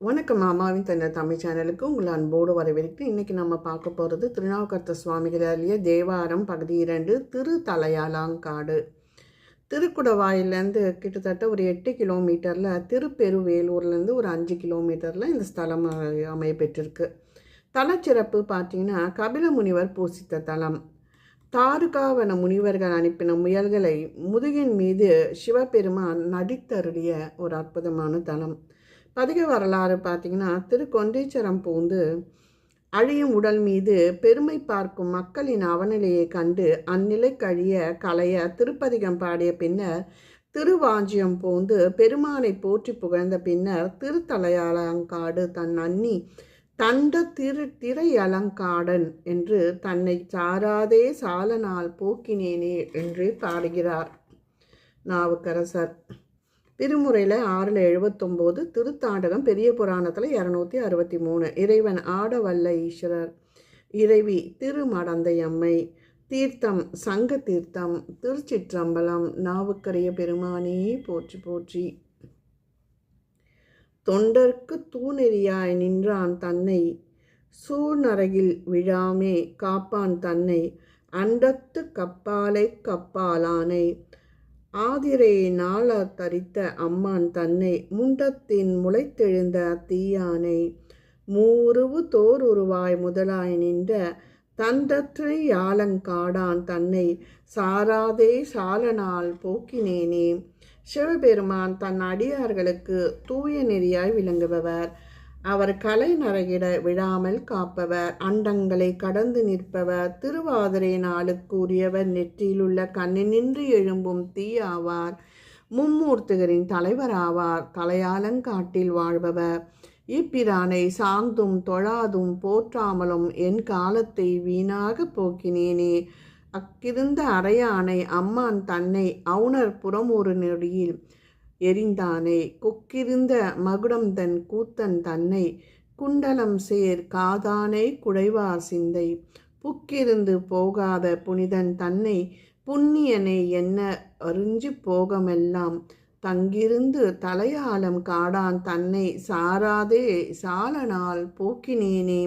வணக்கம் மாமாவின் தந்த தமிழ் சேனலுக்கு உங்களை அன்போடு வரவேற்கு இன்றைக்கி நம்ம பார்க்க போகிறது திருநாவுக்கர்த்த சுவாமிகள் அருளிய தேவாரம் பகுதி இரண்டு திரு தலையாலாங்காடு. திருக்குடவாயிலேருந்து கிட்டத்தட்ட ஒரு எட்டு கிலோமீட்டரில் திருப்பெருவேலூர்லேருந்து ஒரு அஞ்சு கிலோமீட்டரில் இந்த ஸ்தலம் அமைய பெற்றிருக்கு. தலச்சிறப்பு பார்த்தீங்கன்னா கபில முனிவர் பூசித்த தலம். தாருகாவன முனிவர்கள் அனுப்பின முயல்களை முதுகின் மீது சிவபெருமான் நடித்தருளிய ஒரு அற்புதமான தலம். பதிக வரலாறு பார்த்தீங்கன்னா திருக்கொன்றீச்சரம் பூந்து அழியும் உடல் மீது பெருமை பார்க்கும் மக்களின் அவநிலையை கண்டு அந்நிலை கழிய கலைய திருப்பதிகம் பாடிய பின்னர் திருவாஞ்சியம் பூந்து பெருமானை போற்றி புகழ்ந்த பின்னர் திருத்தலையாலங்காடு தன் அன்னி தண்ட திரு திரையலங்காடன் என்று தன்னை சாராதே சாலனால் போக்கினேனே என்று பாடுகிறார். நாவுக்கரசர். திருமுறையில் ஆறில் எழுபத்தொம்போது திருத்தாண்டகம் பெரிய புராணத்தில் இரநூத்தி அறுபத்தி மூணு. இறைவன் ஆடவல்ல ஈஸ்வரர். இறைவி திருமடந்தையம்மை. தீர்த்தம் சங்க தீர்த்தம் திருச்சிற்றம்பலம் நாவுக்கரிய பெருமானே போற்றி போற்றி. தொண்டர்க்கு தூணெறியாய் நின்றான் தன்னை. சூழ்நரகில் விழாமே காப்பான் தன்னை. அண்டத்து கப்பாலை கப்பாலானை ஆதிரை நாள தரித்த அம்மான் தன்னை முண்டத்தின் முளைத்தெழுந்த தீயானை மூருவு தோருருவாய் முதலாய் நின்ற தந்தற்றை யாலங்காடான் தன்னை சாராதே சாலனால் போக்கினேனே. சிவபெருமான் தன் அடியார்களுக்கு தூய நெறியாய் விளங்குபவர். அவர் கலை நரகிட விழாமல் காப்பவர் அண்டங்களை கடந்து நிற்பவர் திருவாதிரை நாளுக்கு உரியவர் நெற்றியிலுள்ள கண்ணினின்று எழும்பும் தீ ஆவார் மும்மூர்த்திகரின் தலைவராவார் தலையாலங்காட்டில் வாழ்பவர். இப்பிரானை சார்ந்தும் தொழாதும் போற்றாமலும் என் காலத்தை வீணாக போக்கினேனே. அக்கிருந்த அறையானை அம்மான் தன்னை அவுணர் புறமொரு நொடியில் எரிந்தானே? கொக்கிருந்த மகுடம் தன் கூத்தன் தன்னை குண்டலம் சேர் காதானே குடைவார் சிந்தை. புக்கிருந்து போகாத புனிதன் தன்னை புண்ணியனை என்ன அறிஞ்சு போகமெல்லாம்? தங்கிருந்து தலையாலம் காடான் தன்னை சாராதே சாலனால் போக்கினேனே.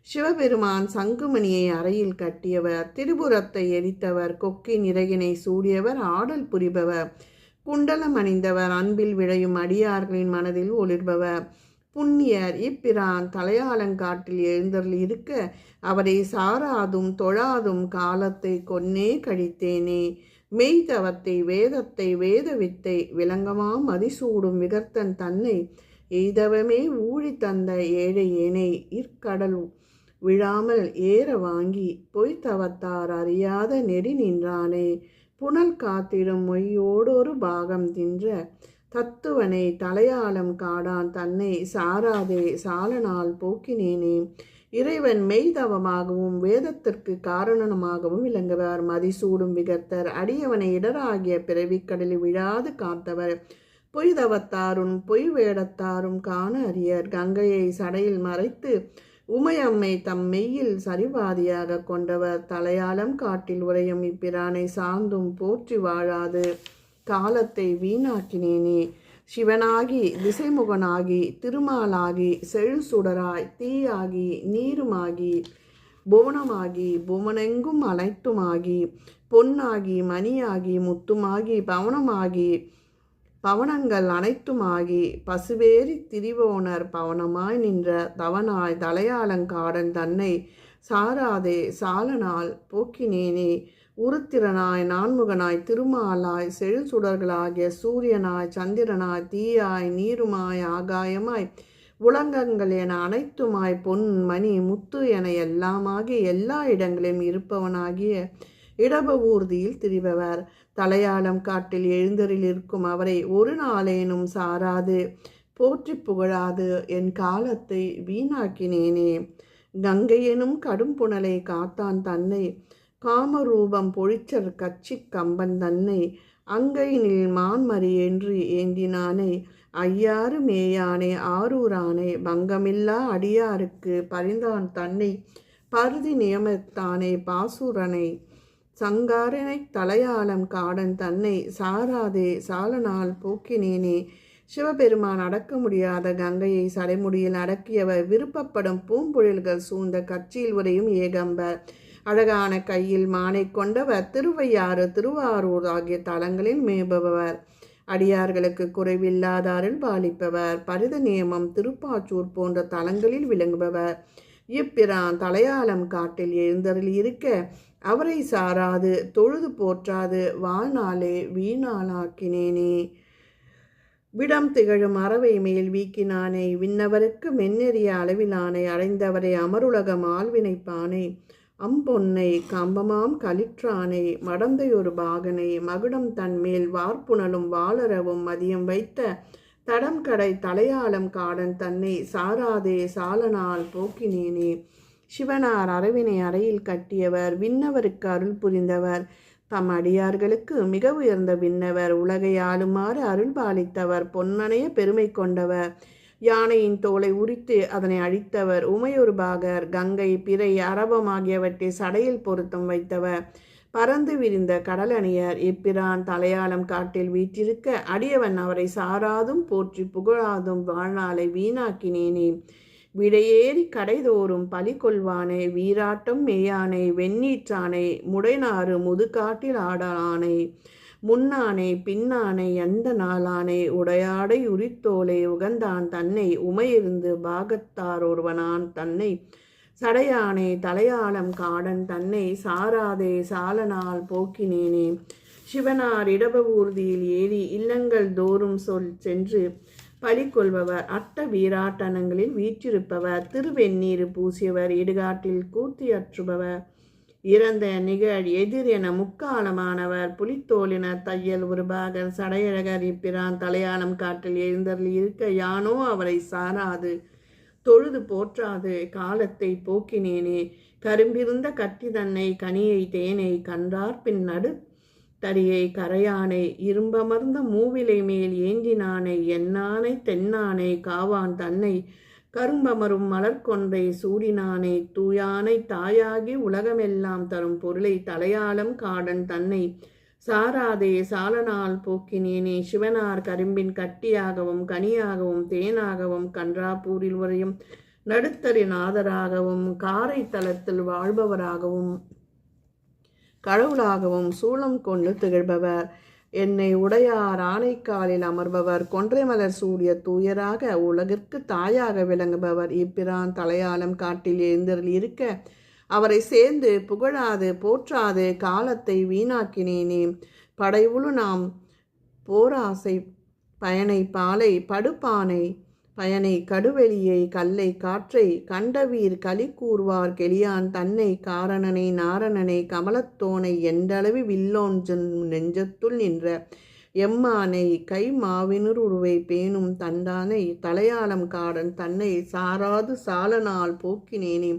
சிவபெருமான் சங்குமணியை அறையில் கட்டியவர் திரிபுரத்தை எரித்தவர் கொக்கின் நிறையினை சூடியவர் ஆடல் புரிபவர். குண்டலம் அணிந்தவர் அன்பில் விழையும் அடியார்களின் மனதில் ஒளிர்பவர். புண்ணியர் இப்பிரான் தலையாலங்காட்டில் எழுந்தருள் இருக்க அவரை சாராதும் தொழாதும் காலத்தை கொன்னே கழித்தேனே. மெய்தவத்தை வேதத்தை வேதவித்தை விளங்கமா மதிசூடும் விகர்த்தன் தன்னை. எய்தவமே ஊழி தந்த ஏழை ஏனை இற்கடல் விழாமல் ஏற வாங்கி பொய்த்தவத்தார் அறியாத நெறி நின்றானே. புனல் காத்திடும் மொய்யோடொரு பாகம் தின்ற தத்துவனை தலையாளம் காடான் தன்னை சாராதே சாலனால் போக்கினேனே. இறைவன் மெய்தவமாகவும் வேதத்திற்கு காரணமாகவும் விளங்குவார். மதிசூடும் விகத்தர் அடியவனை இடராகிய பிறவிக்கடலில் விழாது காத்தவர். பொய் தவத்தாரும் பொய் வேடத்தாரும் காண அறியர். கங்கையை சடையில் மறைத்து உமையம்மை தம் மெய்யில் சரிபாதியாக கொண்டவர் தலையாலம் காட்டில் உரையும் இப்பிரானை சார்ந்தும் போற்றி வாழாது. காலத்தை வீணாக்கினேனே. சிவனாகி திசைமுகனாகி திருமாலாகி செழுசுடராய் தீயாகி நீருமாகி புவனமாகி புவனெங்கும் அனைத்துமாகி பொன்னாகி மணியாகி முத்துமாகி பவனமாகி பவனங்கள் அனைத்துமாகி பசுவேறி திரிவோனர் பவனமாய் நின்ற தவனாய் தலையாலங்காடன் தன்னை சாராதே சாலனால் போக்கினேனே. உருத்திரனாய் நான்முகனாய் திருமாலாய் செழுசுடர்களாகிய சூரியனாய் சந்திரனாய் தீயாய் நீருமாய் ஆகாயமாய் உலங்கங்கள் என அனைத்துமாய் பொன் மணி முத்து என எல்லாமாகி எல்லா இடங்களிலும் இருப்பவனாகிய இடபவூர்தியில் திரிபவர். தலையாளம் காட்டில் எழுந்தரில் இருக்கும் அவரை ஒரு நாளேனும் சாராது போற்றி புகழாது. என் காலத்தை வீணாக்கினேனே. கங்கையெனும் கடும் புனலை காத்தான் தன்னை. காமரூபம் பொழிச்சர் கச்சி கம்பன் தன்னை. அங்கையினில் மான்மறி என்று ஏந்தினானே. ஐயாறு மேயானே ஆரூரானே பங்கமில்லா அடியாருக்கு பரிந்தான் தன்னை. பருதி நியமித்தானே பாசுரனை. சங்காரனை தலையாளம் காடன் தன்னை சாராதே சாலனால் போக்கினேனே. சிவபெருமான் அடக்க முடியாத கங்கையை சடைமுடியில் அடக்கியவர் விருப்பப்படும் பூம்பொழில்கள் சூழ்ந்த கட்சியில் உரையும் ஏகம்பர். அழகான கையில் மானை கொண்டவர் திருவையாறு திருவாரூர் ஆகிய தலங்களில் மேபவர் அடியார்களுக்கு குறைவில்லாத அருள் பாலிப்பவர் பரித நியமம் திருப்பாச்சூர் போன்ற தலங்களில் விளங்குபவர். இப்பிரான் தலையாளம் காட்டில் எழுந்தருள் இருக்க அவரை சாராது தொழுது போற்றாது வாழ்நாளே வீணாளாக்கினேனே விடம் திகழும் அறவை மேல் வீக்கினானே விண்ணவருக்கு மென்னெறிய அளவிலானை அடைந்தவரை அமருலகம் ஆழ்வினைப்பானை அம்பொன்னை கம்பமாம் களிற்றானை மடந்தையொரு பாகனை மகுடம் தன்மேல் வார்ப்புணலும் வாளரவும் மதியம் வைத்த தடம் கடை தலையாளம் காடன் தன்னை சாராதே சாலனால் போக்கினேனே. சிவனார் அரவினை அறையில் கட்டியவர் விண்ணவருக்கு அருள் புரிந்தவர். தம் அடியார்களுக்கு மிக உயர்ந்த விண்ணவர் உலகை ஆளுமாறு அருள் பாலித்தவர் பொன்னணைய பெருமை கொண்டவர். யானையின் தோலை உரித்து அதனை அழித்தவர் உமையூர் பாகர் கங்கை பிறை அரபம் ஆகியவற்றை சடையில் பொருத்தம் வைத்தவர். பறந்து விரிந்த கடலணியர் இப்பிரான் தலையாளம் காட்டில் வீற்றிருக்க அடியவன் அவரை சாராதும் போற்றி புகழாதும் வாழ்நாளை வீணாக்கினேனே. விடையேறி கடைதோறும் பலி கொள்வானை வீராட்டம் மேயானை வெண்ணீற்றானை முடைநாறு முதுகாட்டில் ஆடலானை. முன்னானை பின்னானை எந்த நாளானை உடையாடை உரித்தோலை உகந்தான் தன்னை உமையிருந்து பாகத்தார் ஒருவனான் தன்னை சடையானே தலையாளம் காடன் தன்னை சாராதே சாலனால் போக்கினேனே. சிவனார் இடபவூர்தியில் ஏறி இல்லங்கள் தோறும் சொல் சென்று பலி கொள்பவர் அட்ட வீராட்டனங்களில் வீற்றிருப்பவர். திருவெந்நீர் பூசியவர். இடுகாட்டில் கூத்தியற்றுபவர் இறந்த நிகழ் எதிர் என முக்காலமானவர். புலித்தோலின தையல் உருபாகர் சடையழகர் இப்பிரான் தலையாளம் காட்டில் எழுந்தருள் இருக்க யானோ அவரை சாராது. தொழுது போற்றாது காலத்தை போக்கினேனே. கரும்பிருந்த கட்டி தன்னை கனியை தேனை கன்றார் பின் நடு தரியை கரையானை இரும்பமர்ந்த மூவிலை மேல் ஏந்தினானை எண்ணானை தென்னானை காவான் தன்னை கரும்பமரும் மலர்கொன்றை சூடினானை. தூயானை தாயாகி உலகமெல்லாம் தரும் பொருளை தலையாளம் காடன் தன்னை சாராதே சாலனால் போக்கினேனே. சிவனார் கரும்பின் கட்டியாகவும் கனியாகவும் தேனாகவும் கன்றாப்பூரில் வரையும் நடுத்தரின் ஆதராகவும் காரை தளத்தில் வாழ்பவராகவும் கடவுளாகவும் சூளம் கொண்டு திகழ்பவர். என்னை உடையார் ஆனைக்காலில் அமர்பவர். கொன்றை மலர் சூடிய தூயராக உலகிற்கு தாயாக விளங்குபவர். இப்பிரான் தலையாளம் காட்டில் எழுந்தரில் இருக்க அவரை சேர்ந்து புகழாது போற்றாது காலத்தை வீணாக்கினேனே. படைவுழு நாம் போராசை பயனை பாலை படுப்பானை பயனை கடுவெளியை கல்லை காற்றை கண்டவீர் களி கூறுவார் கெளியான் தன்னை காரணனை நாரணனை கமலத்தோனை எண்டளவி வில்லோஞ்சன் நெஞ்சத்துள் நின்ற எம்மானை கை மாவினுர் உருவை பேணும் தண்டானை தலையாளம் காடன் தன்னை சாராது சாலனால் போக்கினேனே.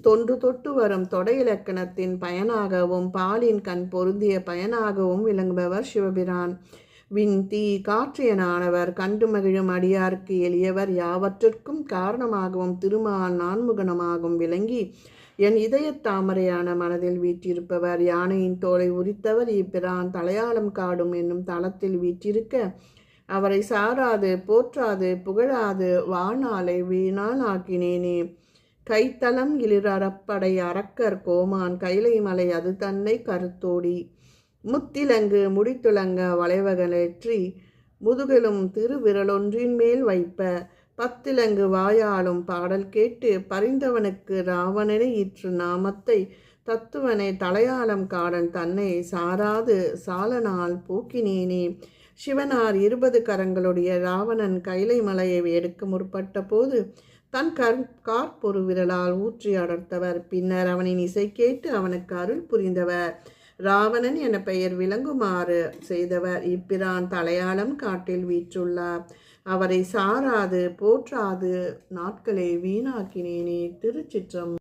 தொன்று தொட்டு வரும் தொடை இலக்கணத்தின் பயனாகவும் பாலின் கண் பொருந்திய பயனாகவும் விளங்குபவர் சிவபிரான். விண் தீ காற்றியனானவர் கண்டு மகிழும் அடியார்க்கு எளியவர் யாவற்றிற்கும் காரணமாகவும் திருமால் நான்முகனமாகவும் விளங்கி என் இதயத் தாமரையான மனதில் வீற்றிருப்பவர் யானையின் தோலை உரித்தவர் இப்பிரான் தலையாளம் காடும் என்னும் தளத்தில் வீற்றிருக்க அவரை சாராது போற்றாது புகழாது வாழ்நாளை வீணானாக்கினேனே ஆக்கினேனே. கைத்தலம் இளிரப்படை அரக்கர் கோமான் கைலை மலை அது தன்னை கருத்தோடி. முத்திலங்கு முடித்துலங்க வளைவகலேற்றி முதுகெலும் திருவிரலொன்றின் மேல் வைப்ப. பத்திலங்கு வாயாலும் பாடல் கேட்டு பறிந்தவனுக்கு ராவணனை இற்று நாமத்தை. தத்துவனை தலையாளம் காடன் தன்னை சாராது சாலனால் போக்கினேனே. சிவனார் இருபது கரங்களுடைய ராவணன் கைலை மலையை எடுக்க முற்பட்ட போது தன் கர் கார்பொரு விரலால் ஊற்றி அடர்த்தவர். பின்னர் அவனின் இசை கேட்டு அவனுக்கு அருள் புரிந்தவர். ராவணன் என பெயர் விளங்குமாறு செய்தவர். இப்பிரான் தலையாளம் காட்டில் வீற்றுள்ளார். அவரை சாராது போற்றாது நாட்களை வீணாக்கினேனே திருச்சிற்றம்